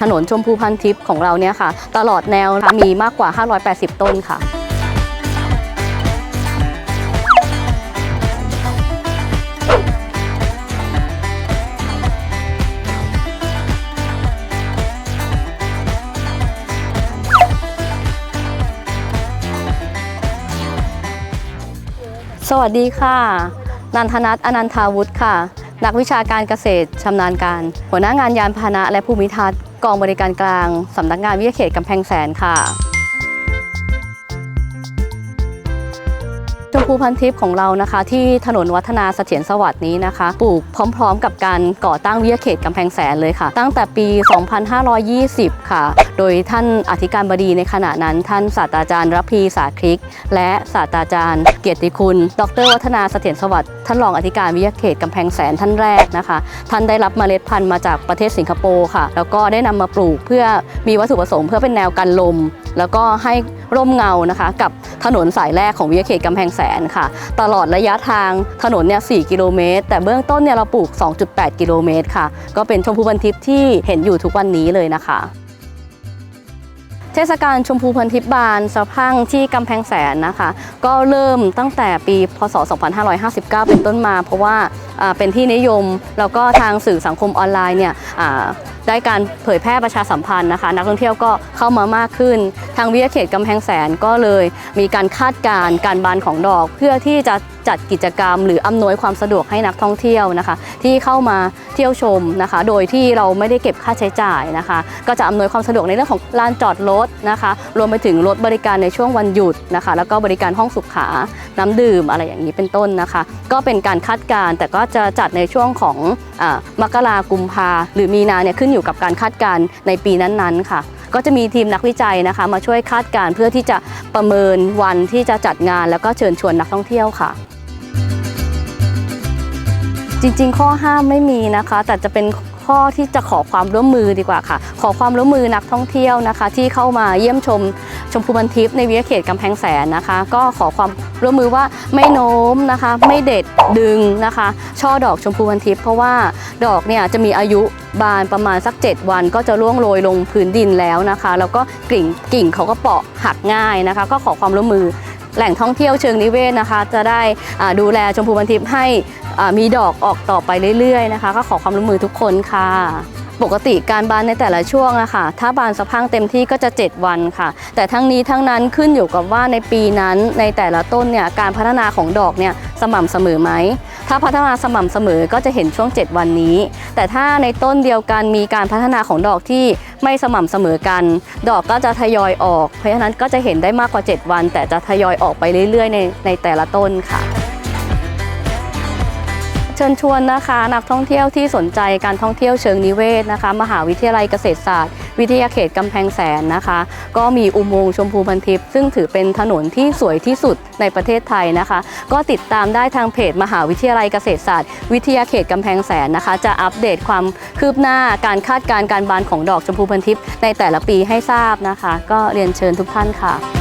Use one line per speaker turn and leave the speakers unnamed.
ถนนชมพูพันทิพย์ของเราเนี่ยค่ะ ตลอดแนวมีมากกว่า 580 ต้นค่ะสวัสดีค่ะ นันทนัทอนันทาวุฒิค่ะ นักวิชาการเกษตรชำนาญการ หัวหน้างานยานพาหนะและภูมิทัศน์ กองบริการกลางสำนักงานวิทยาเขตกำแพงแสนค่ะ ชมพูพันทิพย์ของเรานะคะ ที่ถนนวัฒนาเสถียรสวัสดิ์นี้นะคะ ปลูกพร้อมๆ กับการก่อตั้งวิทยาเขตกำแพงแสนเลยค่ะ ตั้งแต่ปี 2520 ค่ะ โดยท่านอธิการบดีในขณะนั้น ท่านศาสตราจารย์รพีสาคริก และศาสตราจารย์ เกียรติคุณ ดร วัฒนาเสถียรสวัสดิ์ท่านรองอธิการวิทยาเขตกำแพงแสนท่านแรกนะคะ ท่านได้รับเมล็ดพันธุ์มาจากประเทศสิงคโปร์ค่ะ แล้วก็ได้นำมาปลูกเพื่อมีวัตถุประสงค์เพื่อเป็นแนวกันลมแล้วก็ให้ร่มเงานะคะ กับถนนสายแรกของวิทยาเขตกำแพงแสนค่ะ ตลอดระยะทางถนนเนี่ย4กิโลเมตร แต่เบื้องต้นเนี่ยเราปลูก 2.8 กิโลเมตรค่ะ ก็เป็นชมพูพันทิพย์ที่เห็นอยู่ทุกวันนี้เลยนะคะเทศกาลชมพูพันทิพย์บานสะพังที่กำแพงแสนนะคะ ก็เริ่มตั้งแต่ปีพศ 2559 เป็นต้นมา เพราะว่าเป็นที่นิยม แล้วก็ทางสื่อสังคมออนไลน์เนี่ย ได้การเผยแพร่ประชาสัมพันธ์นะคะ นักท่องเที่ยวก็เข้ามามากขึ้นางวิทยาเขตกำแพงแสนก็เลยมีการคาดการณ์การบานของดอก เพื่อที่จะจัดกิจกรรม หรืออำนวยความสะดวกให้นักท่องเที่ยวนะคะ ที่เข้ามาเที่ยวชมนะคะ โดยที่เราไม่ได้เก็บค่าใช้จ่ายนะคะ ก็จะอำนวยความสะดวกในเรื่องของลานจอดรถนะคะ รวมไปถึงรถบริการในช่วงวันหยุดนะคะ แล้วก็บริการห้องสุขาน้ำดื่มอะไรอย่างนี้เป็นต้นนะคะ ก็เป็นการคาดการณ์แต่ก็จะจัดในช่วงของอมกรากุมภาหรือมีนาเนี่ยขึ้นอยู่กับการคาดการณ์ในปีนั้นๆค่ะ ก็จะมีทีมนักวิจัยนะคะ มาช่วยคาดการ์เพื่อที่จะประเมินวันที่จะจัดงาน แล้วก็เชิญชวนนักท่องเที่ยวค่ะจริงๆ ข้อห้ามไม่มีนะคะ แต่จะเป็น ข้อที่จะขอความร่วมมือดีกว่าค่ะ ขอความร่วมมือนักท่องเที่ยวนะคะ ที่เข้ามาเยี่ยมชมชมพูบันทิพย์ในวิทยาเขตกำแพงแสนนะคะ ก็ขอความร่วมมือว่าไม่โน้มนะคะ ไม่เด็ดดึงนะคะ ช่อดอกชมพูบันทิพย์เพราะว่าดอกเนี่ยจะมีอายุบานประมาณสัก 7 วันก็จะร่วงโรยลงพื้นดินแล้วนะคะ แล้วก็กิ่งกิ่งเขาก็เปราะหักง่ายนะคะ ก็ขอความร่วมมือ แหล่งท่องเที่ยวเชิงนิเวศนะคะ จะได้ดูแลชมพูบันทิพย์ให้มีดอกออกต่อไปเรื่อยๆนะคะ ก็ขอความร่วมมือทุกคนค่ะ ปกติการบานในแต่ละช่วงอะค่ะ ถ้าบานสะพังเต็มที่ก็จะ 7 วันค่ะ แต่ทั้งนี้ทั้งนั้นขึ้นอยู่กับว่าในปีนั้นในแต่ละต้นเนี่ยการพัฒนาของดอกเนี่ยสม่ำเสมอไหม ถ้าพัฒนาสม่ำเสมอก็จะเห็นช่วง 7 วันนี้ แต่ถ้าในต้นเดียวกันมีการพัฒนาของดอกที่ไม่สม่ำเสมอกัน ดอกก็จะทยอยออก เพราะฉะนั้นก็จะเห็นได้มากกว่า 7 วัน แต่จะทยอยออกไปเรื่อยๆ ในในแต่ละต้นค่ะ ชิญชวนนะคะ นักท่องเที่ยวที่สนใจการท่องเที่ยวเชิงนิเวศนะคะ มหาวิทยาลัยเกษตรศาสตร์ วิทยาเขตกำแพงแสนนะคะ ก็มีอุโมงค์ชมพูพันทิพย์ซึ่งถือเป็นถนนที่สวยที่สุดในประเทศไทยนะคะ ก็ติดตามได้ทางเพจมหาวิทยาลัยเกษตรศาสตร์ วิทยาเขตกำแพงแสนนะคะ จะอัปเดตความคืบหน้าการคาดการณ์การบานของดอกชมพูพันทิพย์ในแต่ละปีให้ทราบนะคะ ก็เรียนเชิญทุกท่านค่ะ